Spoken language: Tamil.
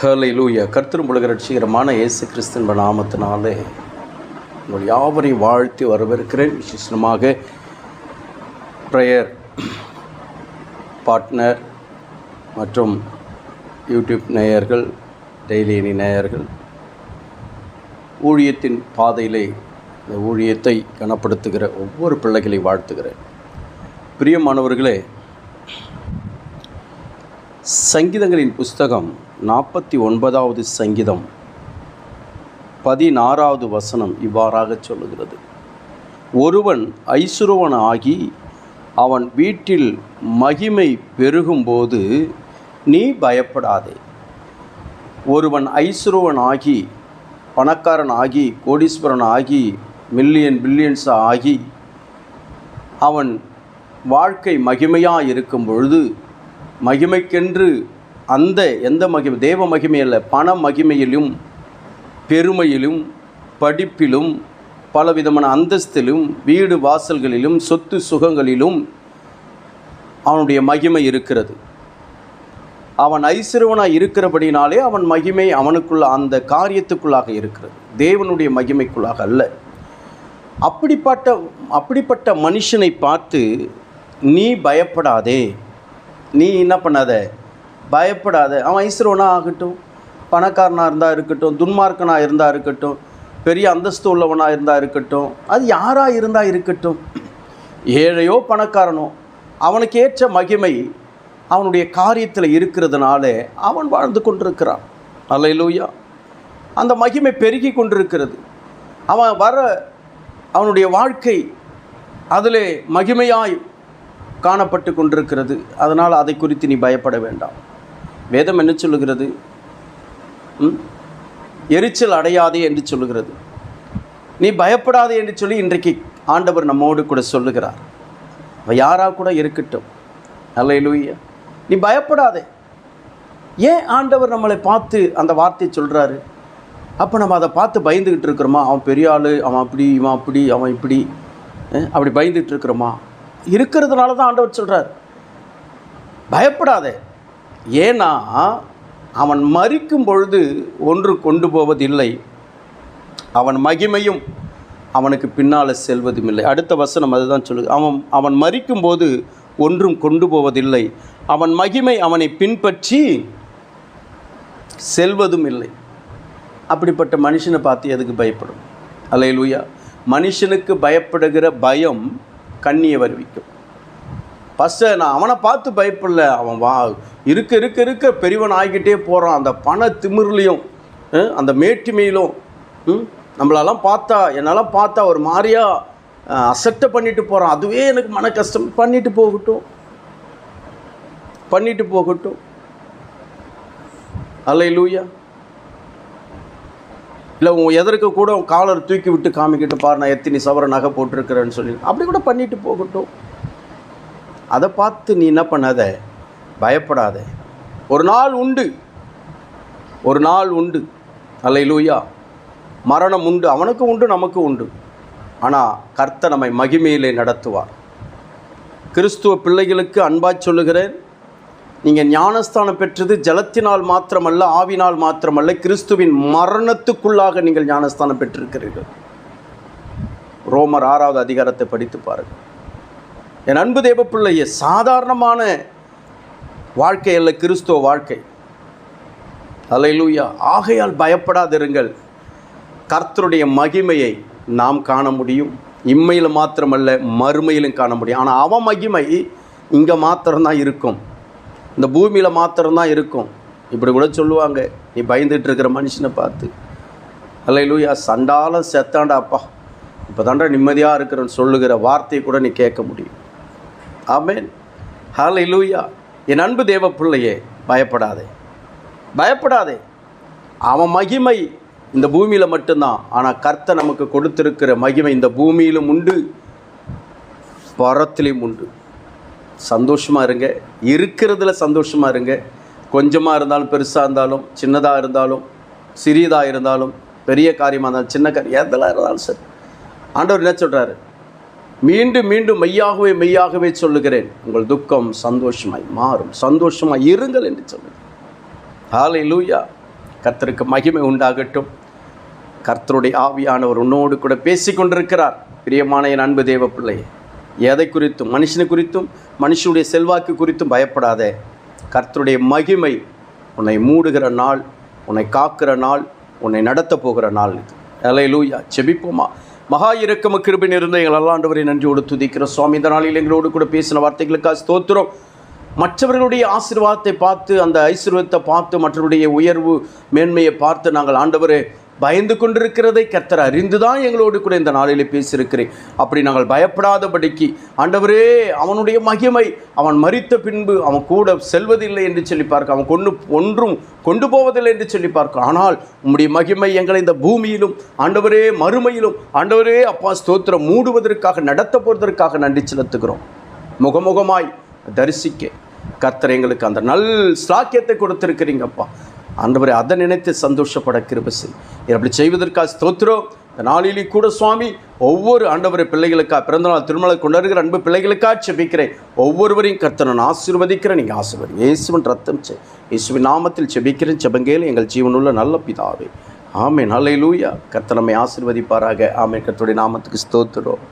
ஹலை லூயா கர்த்தரும் உலக ரட்சிகரமான இயேசு கிறிஸ்தன்ப நாமத்தினாலே உங்கள் யாவரையும் வாழ்த்தி வரவேற்கிறேன். விசேஷமாக ப்ரேயர் பார்ட்னர் மற்றும் யூடியூப் நேயர்கள் டெய்லி இனி நேயர்கள் ஊழியத்தின் பாதையிலே இந்த ஊழியத்தை கனப்படுத்துகிற ஒவ்வொரு பிள்ளைகளை வாழ்த்துகிறேன். பிரியமானவர்களே சங்கீதங்களின் புஸ்தகம் நாற்பத்தி ஒன்பதாவது சங்கீதம் பதினாறாவது வசனம் இவ்வாறாக சொல்லுகிறது. ஒருவன் ஐசுருவன் ஆகி அவன் வீட்டில் மகிமை பெருகும்போது நீ பயப்படாதே. ஒருவன் ஐசுருவன் ஆகி பணக்காரன் ஆகி கோடீஸ்வரன் ஆகி மில்லியன் பில்லியன்ஸ் ஆகி அவன் வாழ்க்கை மகிமையாக இருக்கும் பொழுது மகிமைக்கென்று அந்த எந்த மகிமை தேவ மகிமை அல்ல பண மகிமையிலும் பெருமையிலும் படிப்பிலும் பலவிதமான அந்தஸ்திலும் வீடு வாசல்களிலும் சொத்து சுகங்களிலும் அவனுடைய மகிமை இருக்கிறது. அவன் ஐஸ்வரவனாக இருக்கிறபடினாலே அவன் மகிமை அவனுக்குள்ள அந்த காரியத்துக்குள்ளாக இருக்கிறது. தேவனுடைய மகிமைக்குள்ளாக அல்ல. அப்படிப்பட்ட அப்படிப்பட்ட மனுஷனை பார்த்து நீ பயப்படாதே. நீ என்ன பண்ணாத? பயப்படாத. அவன் ஐஸ்வரவனாக ஆகட்டும். பணக்காரனாக இருந்தால் இருக்கட்டும். துன்மார்க்கனாக இருந்தால் இருக்கட்டும். பெரிய அந்தஸ்து உள்ளவனாக இருந்தால் இருக்கட்டும். அது யாராக இருந்தால் இருக்கட்டும். ஏழையோ பணக்காரனோ அவனுக்கு ஏற்ற மகிமை அவனுடைய காரியத்தில் இருக்கிறதுனால அவன் வாழ்ந்து கொண்டிருக்கிறான். அல்லையிலூயா அந்த மகிமை பெருகி கொண்டிருக்கிறது. அவன் வர அவனுடைய வாழ்க்கை அதிலே மகிமையாய் காணப்பட்டு கொண்டிருக்கிறது. அதனால் அதை குறித்து நீ பயப்பட வேண்டாம். வேதம் என்ன சொல்லுகிறது? ம்? எரிச்சல் அடையாதே என்று சொல்லுகிறது. நீ பயப்படாதே என்று சொல்லி இன்றைக்கு ஆண்டவர் நம்மோடு கூட சொல்லுகிறார். அவ யாராக கூட இருக்கட்டும். நல்ல அல்லையிலூயா நீ பயப்படாதே. ஏன் ஆண்டவர் நம்மளை பார்த்து அந்த வார்த்தையை சொல்கிறாரு அப்போ நம்ம அதை பார்த்து பயந்துக்கிட்டு இருக்கிறோமா? அவன் பெரிய ஆள் அவன் அப்படி இவன் அப்படி அவன் இப்படி அப்படி பயந்துகிட்டு இருக்கிறோமா? இருக்கிறதுனால தான் ஆண்டவர் சொல்கிறார் பயப்படாதே. ஏன்னா அவன் மறிக்கும் பொழுது ஒன்று கொண்டு போவதில்லை. அவன் மகிமையும் அவனுக்கு பின்னால் செல்வதும் இல்லை. அடுத்த வசனம் அதுதான் சொல்லுது. அவன் அவன் மறிக்கும்போது ஒன்றும் கொண்டு போவதில்லை. அவன் மகிமை அவனை பின்பற்றி செல்வதும் இல்லை. அப்படிப்பட்ட மனுஷனை பார்த்து எதுக்கு பயப்படும்? அல்லையிலூயா மனுஷனுக்கு பயப்படுகிற பயம் கண்ணியை வருவிக்கும். ஃபஸ்ட்டு நான் அவனை பார்த்து பயப்படல. அவன் வா இருக்க இருக்க இருக்க பெரியவன் ஆகிக்கிட்டே போகிறான் அந்த பண திமிர்லையும் அந்த மேட்டிமையிலும் ம், நம்மளெல்லாம் பார்த்தா என்னெல்லாம் பார்த்தா ஒரு மாதிரியா அசட்டை பண்ணிட்டு போகிறான் அதுவே எனக்கு மன கஷ்டம். பண்ணிட்டு போகட்டும். பண்ணிட்டு போகட்டும். அல்ல லூயா இல்லை உன் எதற்கு கூட காலர் தூக்கி விட்டு காமிக்கிட்டு பாரு நான் எத்தினி சவர நகை போட்டிருக்கிறேன்னு சொல்லி. அப்படி கூட பண்ணிட்டு போகட்டும். அதை பார்த்து நீ என்ன பண்ணாத? பயப்படாத. ஒரு நாள் உண்டு. ஒரு நாள் உண்டு. அல்ல லூயா மரணம் உண்டு. அவனுக்கும் உண்டு நமக்கும் உண்டு. ஆனால் கர்த்த நம்மை மகிமையிலே நடத்துவார். கிறிஸ்துவ பிள்ளைகளுக்கு அன்பாய் சொல்லுகிறேன். நீங்கள் ஞானஸ்தானம் பெற்றது ஜலத்தினால் மாத்திரமல்ல ஆவினால் மாத்திரமல்ல கிறிஸ்துவின் மரணத்துக்குள்ளாக நீங்கள் ஞானஸ்தானம் பெற்றிருக்கிறீர்கள். ரோமர் ஆறாவது அதிகாரத்தை படித்து பாருங்கள் என் அன்பு தேவ சாதாரணமான வாழ்க்கை அல்ல கிறிஸ்துவ வாழ்க்கை. அலையிலூயா ஆகையால் பயப்படாதிருங்கள். கர்த்தருடைய மகிமையை நாம் காண முடியும். இம்மையில் மாத்திரமல்ல மறுமையிலும் காண முடியும். ஆனால் அவன் மகிமை இங்கே மாத்திரம்தான் இருக்கும். இந்த பூமியில் மாத்திரம்தான் இருக்கும். இப்படி கூட சொல்லுவாங்க. நீ பயந்துட்டு இருக்கிற மனுஷனை பார்த்து. அல்லேலூயா சண்டாலும் செத்தாண்டா அப்பா. இப்போ தாண்டா நிம்மதியாக இருக்கிறன்னு சொல்லுகிற வார்த்தையை கூட நீ கேட்க முடியும். அமென் ஹலை லூயா என் அன்பு தேவ பிள்ளையே பயப்படாதே. பயப்படாதே. அவன் மகிமை இந்த பூமியில் மட்டும்தான். ஆனால் கர்த்தை நமக்கு கொடுத்துருக்கிற மகிமை இந்த பூமியிலும் உண்டு பரத்திலையும் உண்டு. சந்தோஷமாக இருங்க. இருக்கிறதுல சந்தோஷமாக இருங்க. கொஞ்சமாக இருந்தாலும் பெருசாக இருந்தாலும் சின்னதாக இருந்தாலும் சிறியதாக இருந்தாலும் பெரிய காரியமாக இருந்தாலும் சின்ன காரியம் எதெல்லாம் இருந்தாலும் சரி. ஆண்டவர் என்ன சொல்கிறாரு மீண்டும் மீண்டும் மெய்யாகவே மெய்யாகவே சொல்லுகிறேன். உங்கள் துக்கம் சந்தோஷமாய் மாறும். சந்தோஷமாய் இருங்கள் என்று சொல்லுங்கள் ஹாலை லூயா கர்த்தருக்கு மகிமை உண்டாகட்டும். கர்த்தருடைய ஆவியானவர் உன்னோடு கூட பேசி கொண்டிருக்கிறார் பிரியமான என் அன்பு தேவ பிள்ளையே. எதை குறித்தும் மனுஷனை குறித்தும் மனுஷனுடைய செல்வாக்கு குறித்தும் பயப்படாத. கர்த்தருடைய மகிமை உன்னை மூடுகிற நாள் உன்னை காக்கிற நாள் உன்னை நடத்த போகிற நாள் இது. அலை லூயா செபிப்போமா மகா இறக்கம கிருபின் இருந்த எங்கள் அல்லாண்டவரை நன்றியோடு துதிக்கிற சுவாமி இந்த நாளில் எங்களோடு கூட பேசின வார்த்தைகளுக்காக ஸ்தோத்திரம். மற்றவர்களுடைய ஆசீர்வாதத்தை பார்த்து அந்த ஐஸ்வர்யத்தை பார்த்து மற்றவருடைய உயர்வு மேன்மையை பார்த்து நாங்கள் ஆண்டவரே பயந்து கொண்டிருக்கிறதை கர்த்தர் அறிந்துதான் எங்களோடு கூட இந்த நாளில் பேசியிருக்கிறேன். அப்படி நாங்கள் பயப்படாதபடிக்கு ஆண்டவரே அவனுடைய மகிமை அவன் மறித்த பின்பு அவன் கூட செல்வதில்லை என்று சொல்லி பார்க்க அவன் கொண்டு ஒன்றும் கொண்டு போவதில்லை என்று சொல்லி பார்க்க. ஆனால் உம்முடைய மகிமை எங்களை இந்த பூமியிலும் ஆண்டவரே மறுமையிலும் ஆண்டவரே அப்பா ஸ்தோத்திரம் மூடுவதற்காக நடத்த போவதற்காக நன்றி செலுத்துகிறோம். முகமுகமாய் தரிசிக்க கர்த்தர் எங்களுக்கு அந்த நல் ஸ்லாக்கியத்தை கொடுத்துருக்கிறீங்கப்பா. ஆண்டவரை அதை நினைத்து சந்தோஷப்பட கிருபசி அப்படி செய்வதற்காக ஸ்தோத்திரம். இந்த நாளிலே கூட சுவாமி ஒவ்வொரு ஆண்டவரை பிள்ளைகளுக்காக பிறந்தநாள் திருமலை கொண்டாடுகிற அன்பு பிள்ளைகளுக்காக செபிக்கிறேன். ஒவ்வொருவரையும் கர்த்தனன் நான் ஆசீர்வதிக்கிறேன் நீங்கள் ஆசீர்வதி. இயேசுவின் ரத்தம் செ இயேசுவின் நாமத்தில் செபிக்கிறேன் செபங்கையில் எங்கள் ஜீவனுள்ள நல்ல பிதாவே. ஆமே நல்ல லூயா கர்த்தனமை ஆசிர்வதிப்பாராக. ஆசீர்வதிப்பாராக ஆமே கர்த்தருடைய நாமத்துக்கு ஸ்தோத்துறோம்